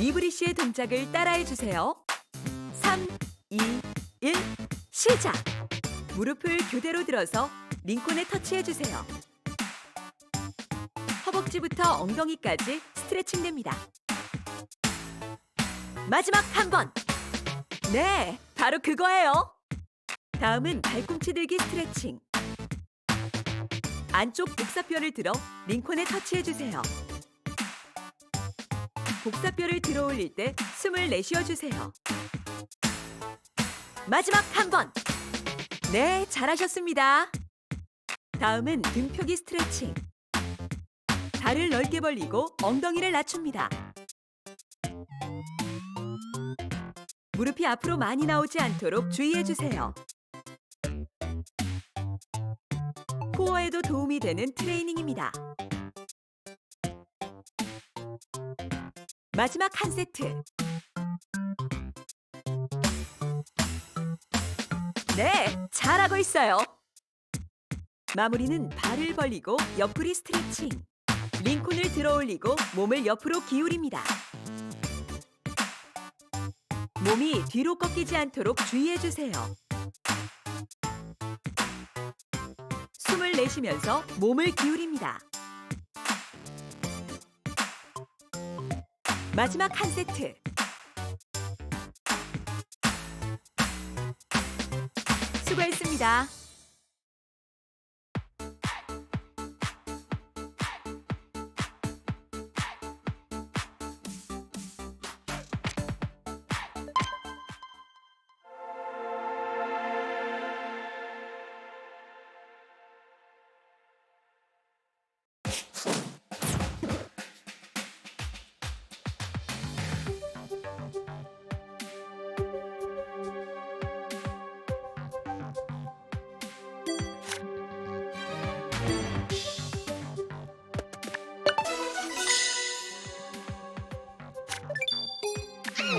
니브리 씨의 동작을 따라해 주세요. 3, 2, 1, 시작! 무릎을 교대로 들어서 링콘에 터치해 주세요. 허벅지부터 엉덩이까지 스트레칭 됩니다. 마지막 한 번! 네, 바로 그거예요. 다음은 발꿈치 들기 스트레칭. 안쪽 복사뼈를 들어 링콘에 터치해 주세요. 복사뼈를 들어 올릴 때 숨을 내쉬어 주세요. 마지막 한 번. 네, 잘하셨습니다. 다음은 등표기 스트레칭. 다리를 넓게 벌리고 엉덩이를 낮춥니다. 무릎이 앞으로 많이 나오지 않도록 주의해 주세요. 코어에도 도움이 되는 트레이닝입니다. 마지막 한 세트. 네, 잘하고 있어요. 마무리는 발을 벌리고 옆구리 스트레칭. 링콘을 들어 올리고 몸을 옆으로 기울입니다. 몸이 뒤로 꺾이지 않도록 주의해 주세요. 숨을 내쉬면서 몸을 기울입니다. 마지막 한 세트. 수고했습니다.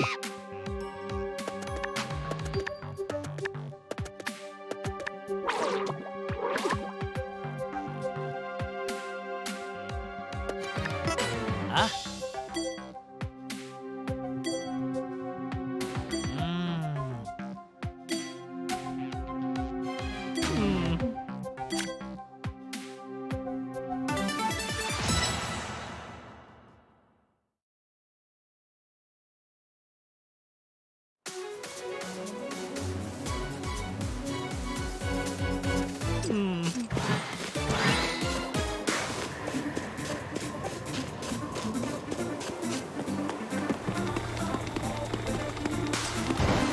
you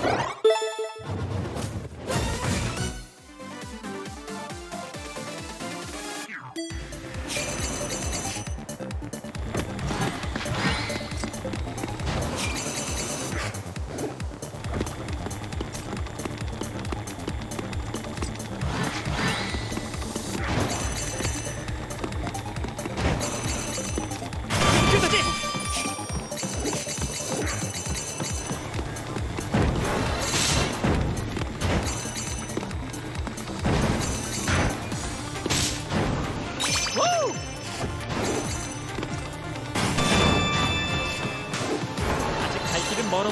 그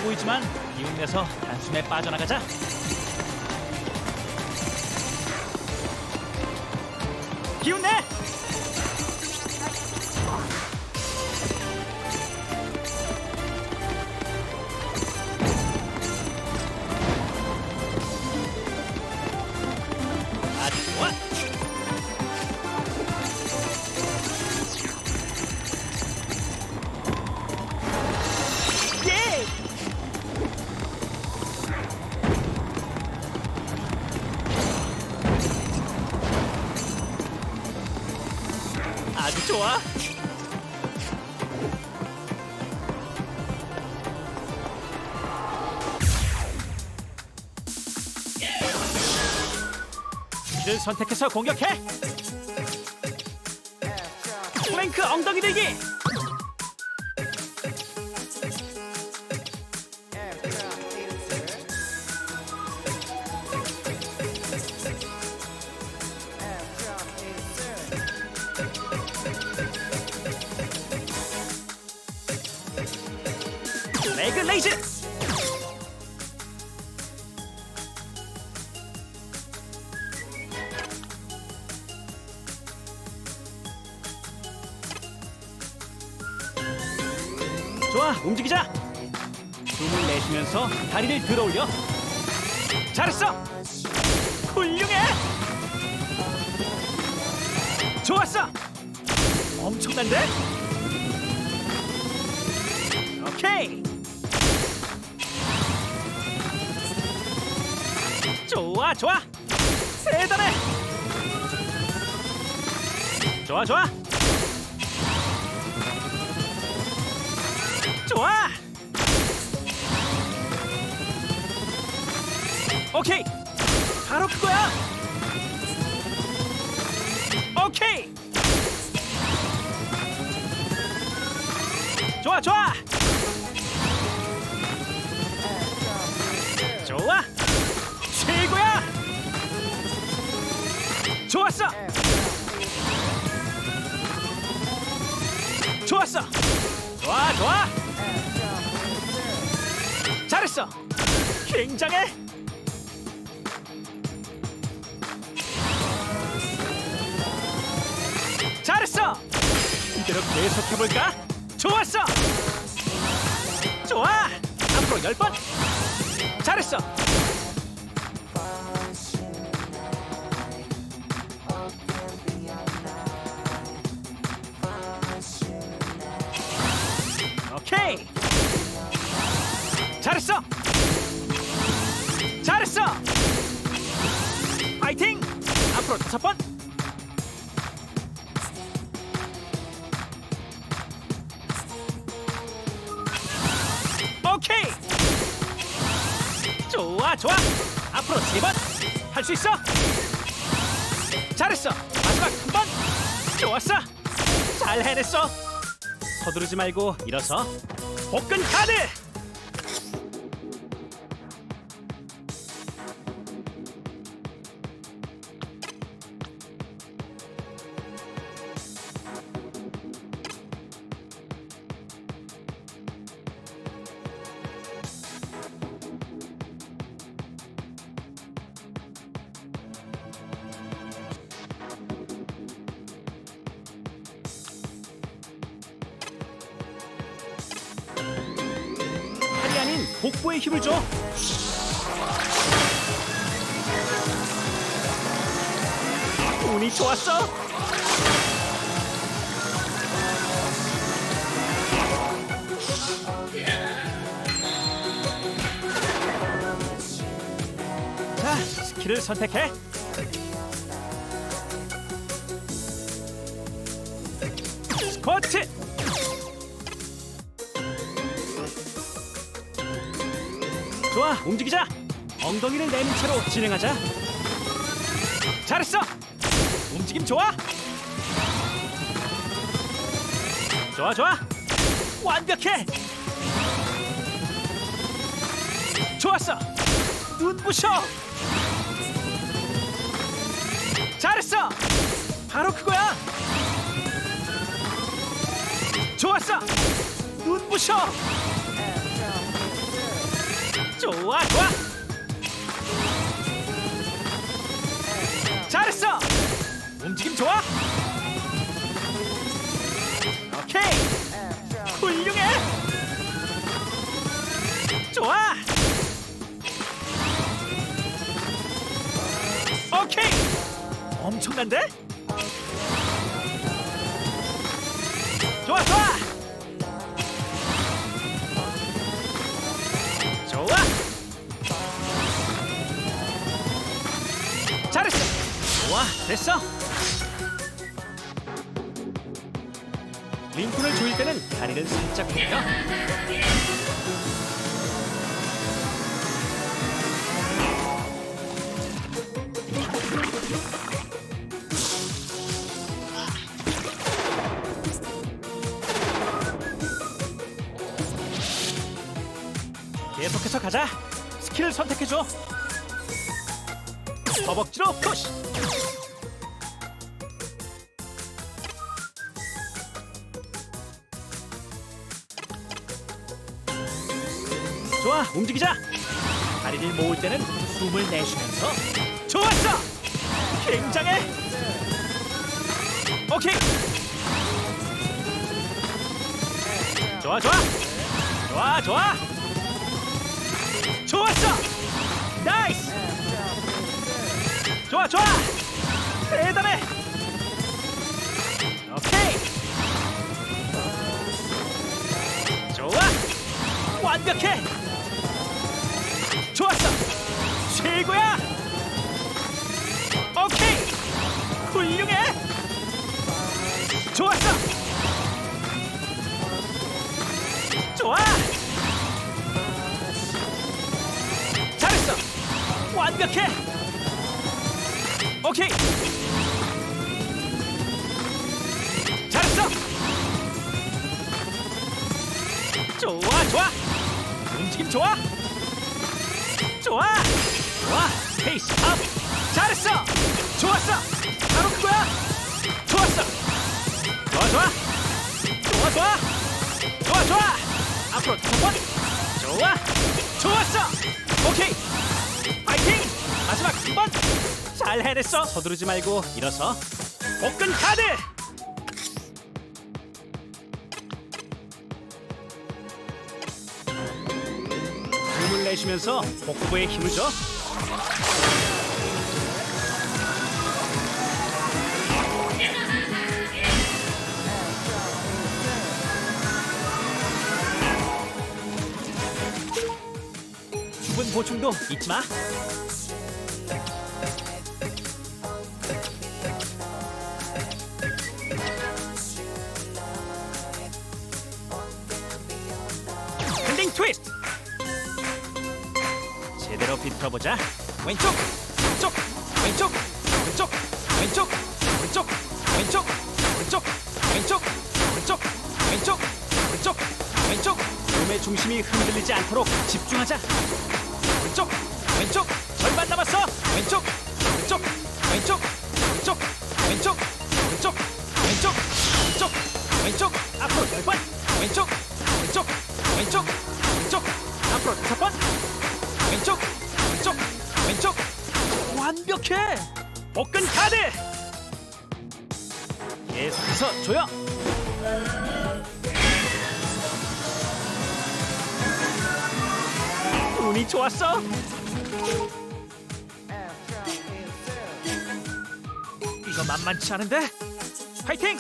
보이지만 기운 내서 단숨에 빠져나가자. 기운 내! 선택해서 공격해. 플랭크 엉덩이 들기. 레그 레이즈 들어 올려. 잘했어. 훌륭해. 좋았어. 엄청난데? 오케이. 좋아 좋아. 대단해 좋아 좋아. 좋아 오케이. 바로 그거야. 오케이. 좋아 좋아. 좋아. 최고야. 좋았어. 좋았어. 좋아 좋아. 잘했어. 굉장해 계속해볼까? 좋았어! 좋아! 앞으로 열 번! 잘했어! 오케이! 잘했어! 잘했어! 파이팅! 앞으로 다섯 번 수 있어? 잘했어. 마지막 한 번. 좋았어. 잘 해냈어. 서두르지 말고 일어서 복근 카드 복부에 힘을 줘. 운이 좋았어. 자 스킬을 선택해 좋아 움직이자. 엉덩이를 내민 채로 진행하자. 잘했어. 움직임 좋아. 좋아 좋아. 완벽해. 좋았어. 눈부셔. 잘했어. 바로 그거야. 좋았어. 눈부셔 좋아 좋아. 잘했어. 움직임 좋아. 오케이. 훌륭해. 좋아. 오케이. 엄청난데? 좋아 좋아 좋아 됐어. 링크를 조일 때는 다리를 살짝 굽혀 계속해서 가자. 스킬을 선택해줘. 허벅지로 푸시 좋아 움직이자. 다리를 모을 때는 숨을 내쉬면서. 좋았어! 굉장해! 오케이! 좋아 좋아! 좋아 좋아! 좋았어! 나이스! 좋아 좋아! 대단해! 오케이! 좋아! 완벽해 최고야! 오케이! 훌륭해! 좋았어! 좋아! 잘했어! 완벽해! 오케이! 잘했어! 좋아 좋아! 움직임 좋아! 좋아 좋아. 페이스 업. 잘했어. 좋았어. 바로 그거야. 좋았어. 좋아 좋아. 좋아 좋아. 좋아 좋아. 앞으로 다섯 번. 좋아. 좋았어. 오케이. 파이팅. 마지막 한번잘 해냈어. 서두르지 말고 일어서. 복근 카드. 내쉬면서 복부에 힘을 줘 보충도 잊지 마. 힐링 트위스트. 제대로 비틀어보자. 왼쪽, 왼쪽, 왼쪽, 왼쪽, 왼쪽, 왼쪽, 왼쪽, 왼쪽, 왼쪽, 왼쪽, 왼쪽, 왼쪽, 왼쪽. 몸의 중심이 흔들리지 않도록 집중하자. 완벽해. 복근 카드. 계속해서 조여. 운이 좋았어. 이거 만만치 않은데? 파이팅!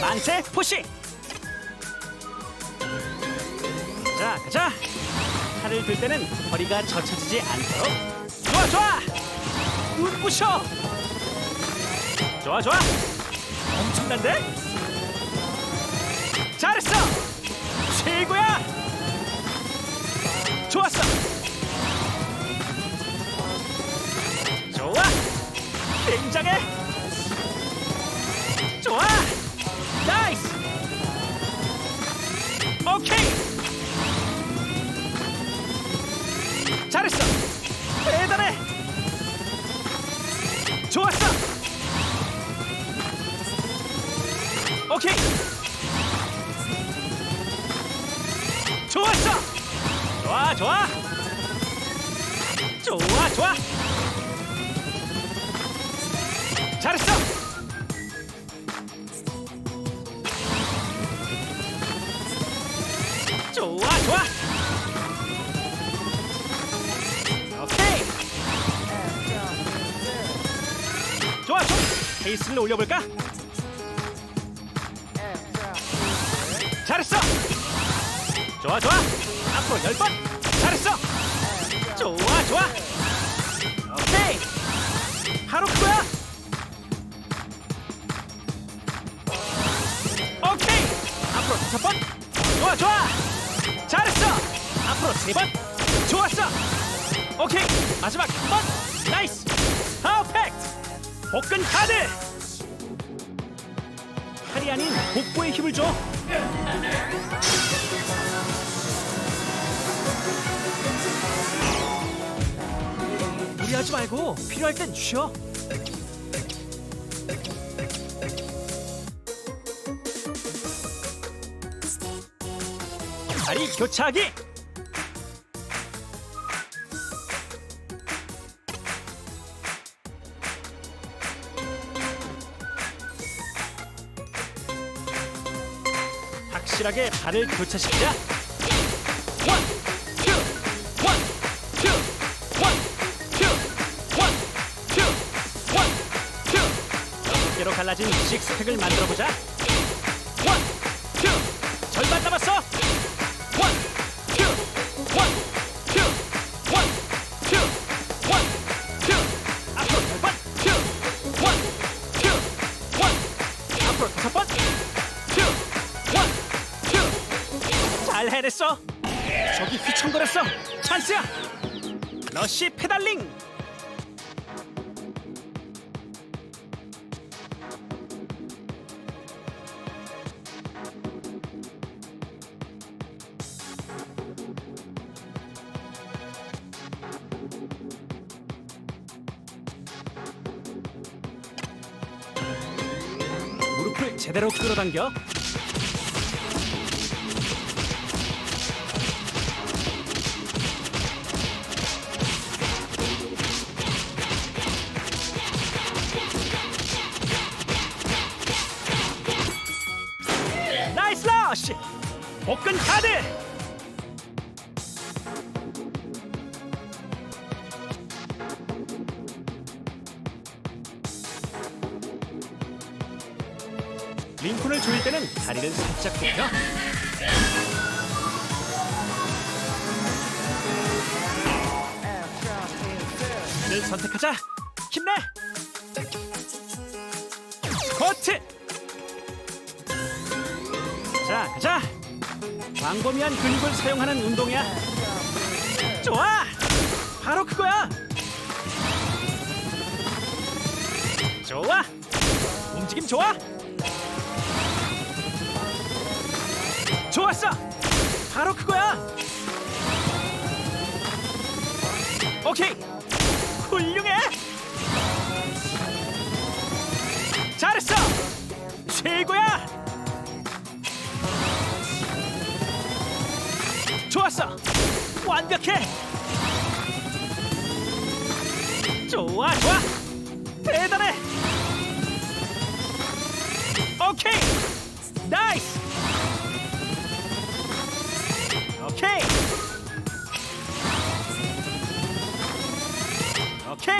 만세 푸시! 가자! 팔을 들 때는 허리가 젖혀지지 않도록 좋아, 좋아! 눈부셔! 좋아, 좋아! 엄청난데? 잘했어! 최고야! 좋았어! 좋아! 굉장해! 페이스를 올려볼까? 잘했어! 좋아 좋아. 앞으로 열 번. 잘했어. 좋아 좋아. 오케이. 바로 그거야. 오케이. 앞으로 다섯 번. 좋아 좋아. 잘했어. 앞으로 세 번. 좋았어. 오케이. 마지막 한 번. 나이스 복근 카드! 칼이 아닌 복부에 힘을 줘! 무리하지 말고 필요할 땐 쉬어! 다리 교차하기! 확실하게 발을 교차시키자 원, 투, 원, 투, 원, 투, 원, 투, 원, 투. 여섯 개로 갈라진 식스팩을 만들어 보자. 잘 해냈어. 저기 휘청거렸어. 찬스야. 러시 페달링. 무릎을 제대로 끌어당겨. 를 선택하자. 힘내. 스쿼트 자 가자. 광범위한 근육을 사용하는 운동이야. 좋아. 바로 그거야. 좋아. 움직임 좋아. 좋았어. 바로 그거야. 오케이 훌륭해. 잘했어. 최고야. 좋았어. 완벽해. 좋아 좋아. 대단해. 오케이. 나이스. 오케이 오케이.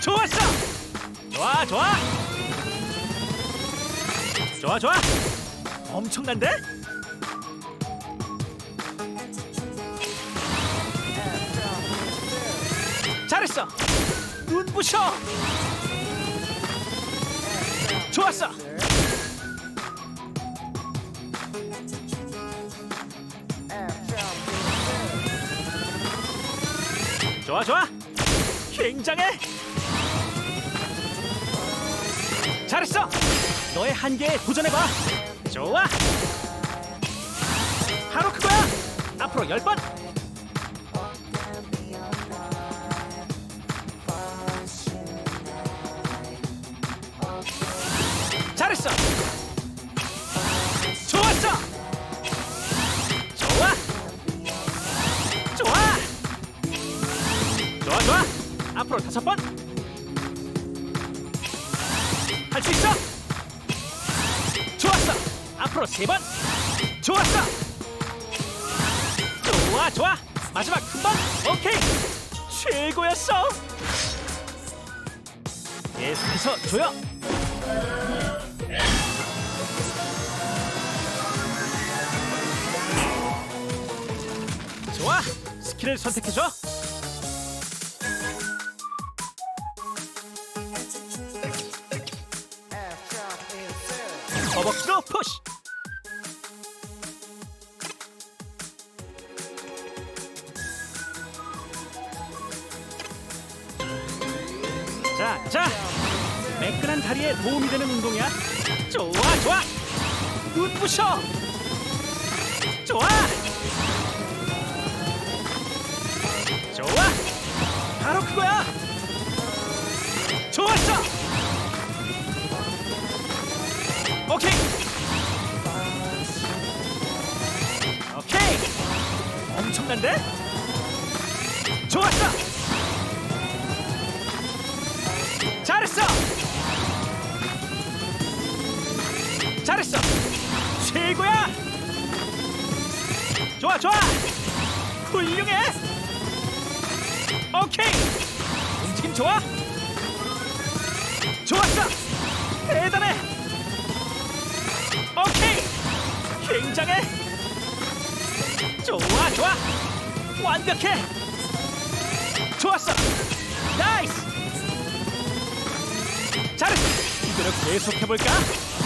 좋았어. 좋아 좋아. 좋아 좋아. 엄청난데? 잘했어. 눈부셔. 좋았어 좋아 좋아. 굉장해. 잘했어. 너의 한계에 도전해봐. 좋아. 바로 그거야. 앞으로 열번 앞으로 다섯 번. 할 수 있어. 좋았어. 앞으로 세 번. 좋았어. 좋아 좋아. 마지막 한 번. 오케이. 최고였어. 계속해서 조여 좋아. 스킬을 선택해줘 허벅지로 푸시 자, 자, 매끈한 다리에 도움이 되는 운동이야. 좋아, 좋아. 눈 부셔. 좋아. 좋아. 바로 그거야. 좋았어. 오케이. 엄청난데? 좋았어. 잘했어. 잘했어. 최고야. 좋아 좋아. 훌륭해. 오케이. 움직임 좋아. 좋았어. 대단해. 굉장해. 좋아 좋아. 완벽해. 좋았어. 나이스. 잘했어. 이대로 계속 해 볼까?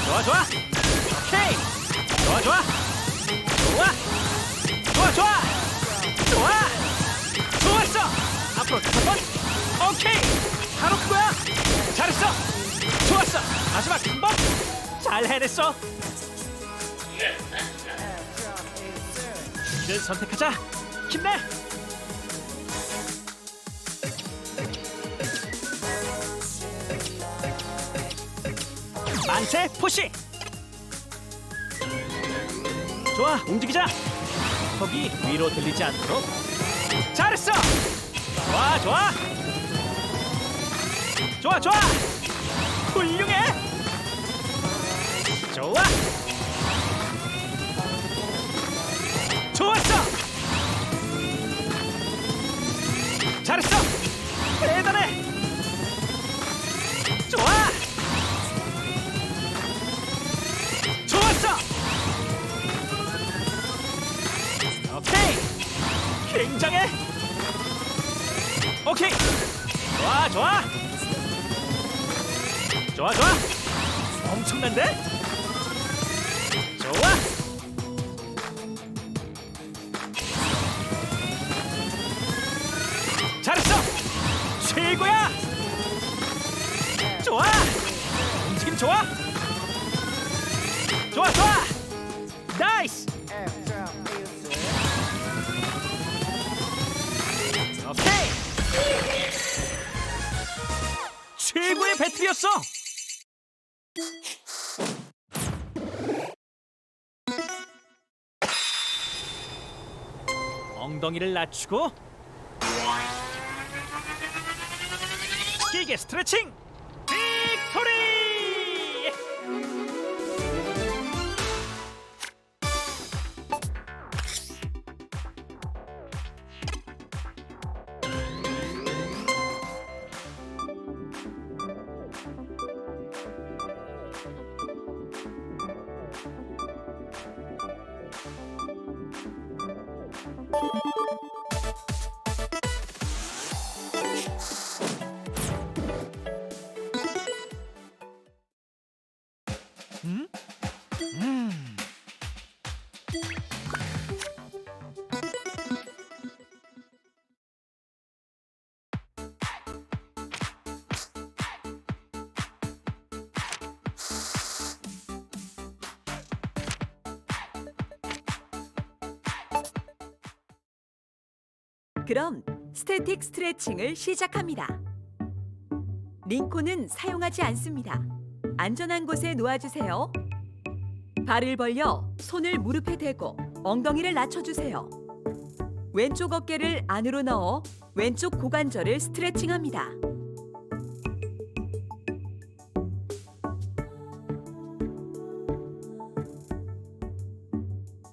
좋아 좋아. 오케이. 좋아 좋아. 좋아. 좋아 좋아. 좋아. 좋았어. 앞으로 다섯 번. 오케이. 바로 그거야. 잘했어. 좋았어. 마지막 한 번. 잘 해냈어. 이를 선택하자. 힘내. 만세 푸시. 좋아, 움직이자. 거기 위로 들리지 않도록. 잘했어. 좋아, 좋아. 좋아, 좋아. 훌륭해. 좋아. 좋았어. 잘했어. 대단해. 좋아. 좋았어. 오케이. 굉장해. 오케이. 좋아, 좋아. 좋아, 좋아. 엄청난데? 좋아. 좋아. 좋아, 좋아. 나이스. 최고의 배틀이었어. 엉덩이를 낮추고 길게 스트레칭. 그럼 스태틱 스트레칭을 시작합니다. 링콘은 사용하지 않습니다. 안전한 곳에 놓아주세요. 발을 벌려 손을 무릎에 대고 엉덩이를 낮춰주세요. 왼쪽 어깨를 안으로 넣어 왼쪽 고관절을 스트레칭합니다.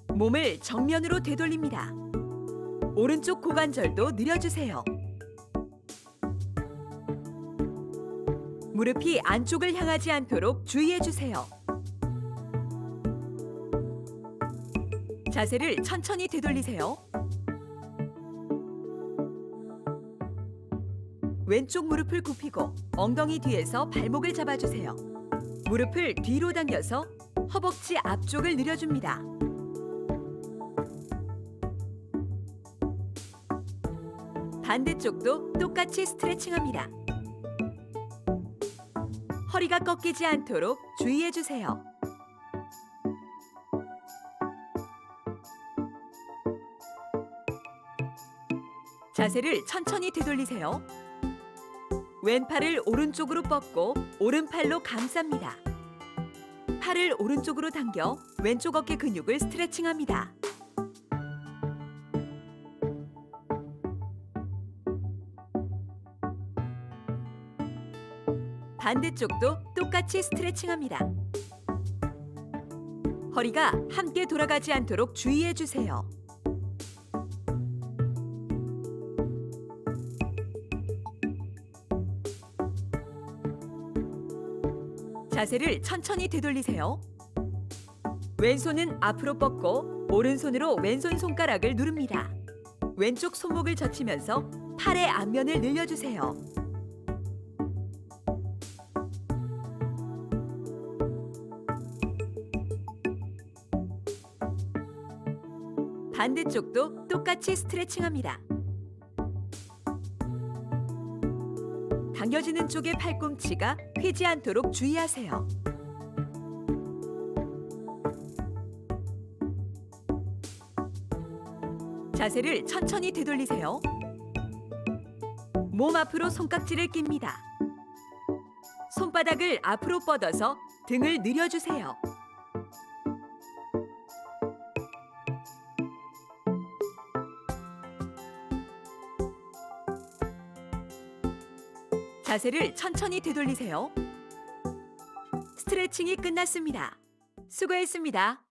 몸을 정면으로 되돌립니다. 오른쪽 고관절도 늘려주세요. 무릎이 안쪽을 향하지 않도록 주의해주세요. 자세를 천천히 되돌리세요. 왼쪽 무릎을 굽히고 엉덩이 뒤에서 발목을 잡아주세요. 무릎을 뒤로 당겨서 허벅지 앞쪽을 늘려줍니다. 반대쪽도 똑같이 스트레칭합니다. 허리가 꺾이지 않도록 주의해 주세요. 자세를 천천히 되돌리세요. 왼팔을 오른쪽으로 뻗고 오른팔로 감쌉니다. 팔을 오른쪽으로 당겨 왼쪽 어깨 근육을 스트레칭합니다. 반대쪽도 똑같이 스트레칭합니다. 허리가 함께 돌아가지 않도록 주의해 주세요. 자세를 천천히 되돌리세요. 왼손은 앞으로 뻗고 오른손으로 왼손 손가락을 누릅니다. 왼쪽 손목을 젖히면서 팔의 앞면을 늘려주세요. 반대쪽도 똑같이 스트레칭합니다. 당겨지는 쪽의 팔꿈치가 휘지 않도록 주의하세요. 자세를 천천히 되돌리세요. 몸 앞으로 손깍지를 낍니다. 손바닥을 앞으로 뻗어서 등을 늘려주세요. 자세를 천천히 되돌리세요. 스트레칭이 끝났습니다. 수고했습니다.